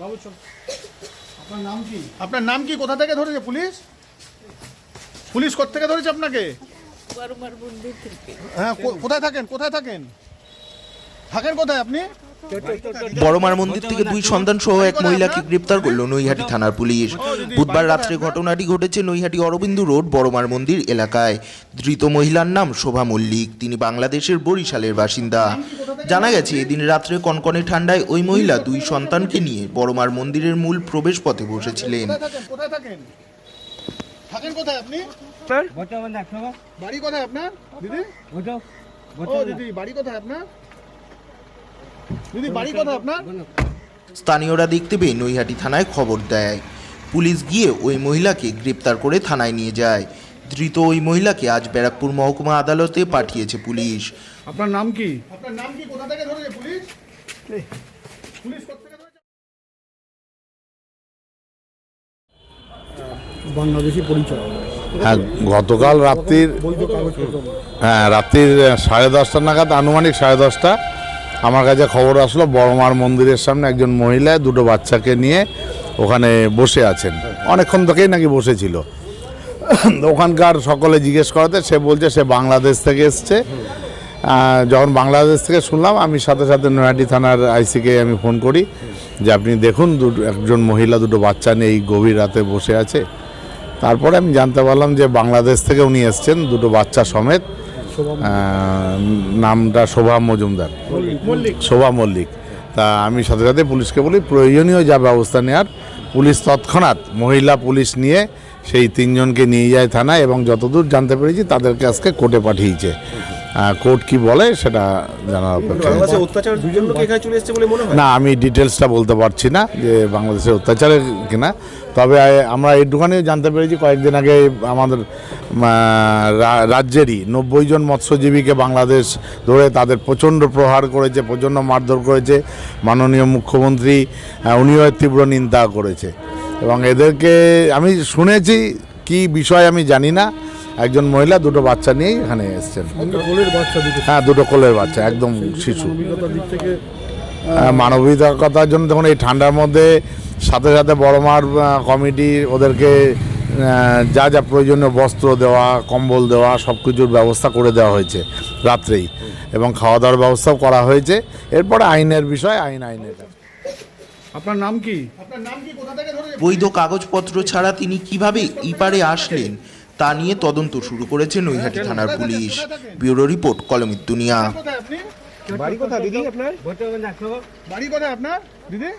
বাবু চল। আপনার নাম কি? আপনার নাম কি? কোথা থেকে ধরেছে পুলিশ? পুলিশ কোথা থেকে ধরেছে আপনাকে? বর্মার মন্দির থেকে। হ্যাঁ কোথায় থাকেন? কোথায় থাকেন? থাকেন কোথায় আপনি? বড়মার মন্দির থেকে দুই সন্তান সহ এক মহিলাকে গ্রেপ্তার করল নৈহাটি থানার পুলিশ। বুধবার রাত্রে ঘটনাটি ঘটেছে নৈহাটি অরবিন্দু রোড বড়মার মন্দির এলাকায়। ধৃত মহিলার নাম শোভা মল্লিক। তিনি বাংলাদেশের বরিশালের বাসিন্দা। জানা গেছে এদিন রাত্রে কনকনে ঠান্ডায় ওই মহিলা দুই সন্তানকে নিয়ে বড়মার মন্দিরের মূল প্রবেশ পথে বসেছিলেন কোথায় থাকেন থাকেন থাকেন কোথায় আপনি বাড়ি কোথায় আপনার? দিদি? ও দিদি বাড়ি কোথায় আপনার? দিদি বাড়ি কোথায় আপনার? স্থানীয়রা দেখতে পেয়ে নৈহাটি থানায় খবর দেয়। পুলিশ গিয়ে ওই মহিলাকে গ্রেপ্তার করে থানায় নিয়ে যায়। ধৃত ওই মহিলাকে আজ ব্যারাকপুর মহকুমা আদালতে পাঠিয়েছে পুলিশ। আপনার নাম কি? আপনার নাম কি? কোথা থেকে ধরেছে পুলিশ? পুলিশ কোথা থেকে ধরেছে? বাংলাদেশি পরিচয়। হ্যাঁ গতকাল রাত্রির হ্যাঁ রাত্রির সাড়ে দশটা নাগাদ আনুমানিক সাড়ে দশটা আমার কাছে খবর আসলো বড়মার মন্দিরের সামনে একজন মহিলা দুটো বাচ্চাকে নিয়ে ওখানে বসে আছেন। অনেকক্ষণ থেকেই নাকি বসেছিল। ওখানকার সকলে জিজ্ঞেস করাতে সে বলছে সে বাংলাদেশ থেকে এসছে। যখন বাংলাদেশ থেকে শুনলাম আমি সাথে সাথে নয়াটি থানার আইসিকে আমি ফোন করি যে আপনি দেখুন দুটো একজন মহিলা দুটো বাচ্চা নিয়ে এই গভীর রাতে বসে আছে। তারপরে আমি জানতে পারলাম যে বাংলাদেশ থেকে উনি এসছেন দুটো বাচ্চা সমেত। নামটা শোভা মজুমদার। শোভা মল্লিক। তা আমি সাথে সাথে পুলিশকে বলি প্রয়োজনীয় যা ব্যবস্থা নেওয়ার পুলিশ তৎক্ষণাৎ মহিলা পুলিশ নিয়ে সেই তিনজনকে নিয়ে যায় থানায় এবং যতদূর জানতে পেরেছি তাদেরকে আজকে কোর্টে পাঠিয়েছে। কোর্ট কি বলে সেটা জানার অপেক্ষা অত্যাচার মনে হয়? না আমি ডিটেলসটা বলতে পারছি না যে বাংলাদেশের অত্যাচারের কিনা। তবে আমরা একটুখানি জানতে পেরেছি কয়েকদিন আগে আমাদের রাজ্যেরই নব্বই জন মৎস্যজীবীকে বাংলাদেশ ধরে তাদের প্রচণ্ড প্রহার করেছে প্রচণ্ড মারধর করেছে। মাননীয় মুখ্যমন্ত্রী উনিও তীব্র নিন্দা করেছে। এবং এদেরকে আমি শুনেছি কি বিষয় আমি জানি না। একজন মহিলা দুটো বাচ্চা নিয়েই এখানে এসছেন। হ্যাঁ দুটো কোলের বাচ্চা একদম শিশু। আহ, মানবিকতার জন্য তখন এই ঠান্ডার মধ্যে সাথে সাথে বড়মার মার কমিটি ওদেরকে যা যা প্রয়োজনীয় বস্ত্র দেওয়া কম্বল দেওয়া সব কিছুর ব্যবস্থা করে দেওয়া হয়েছে রাত্রেই। এবং খাওয়া দাওয়ার ব্যবস্থাও করা হয়েছে। এরপরে আইনের বিষয় আইন আইনের আপনার নাম কি? আপনার নাম কি? কোথা থেকে ধরেছে বৈধ কাগজপত্র ছাড়া তিনি কীভাবে ইপারে আসলেন তা নিয়ে তদন্ত শুরু করেছে নৈহাটি থানার পুলিশ। ব্যুরো রিপোর্ট কলমিত দুনিয়া। বাড়ি কোথায় দিদি আপনার? বাড়ি কোথায় আপনার? দিদি?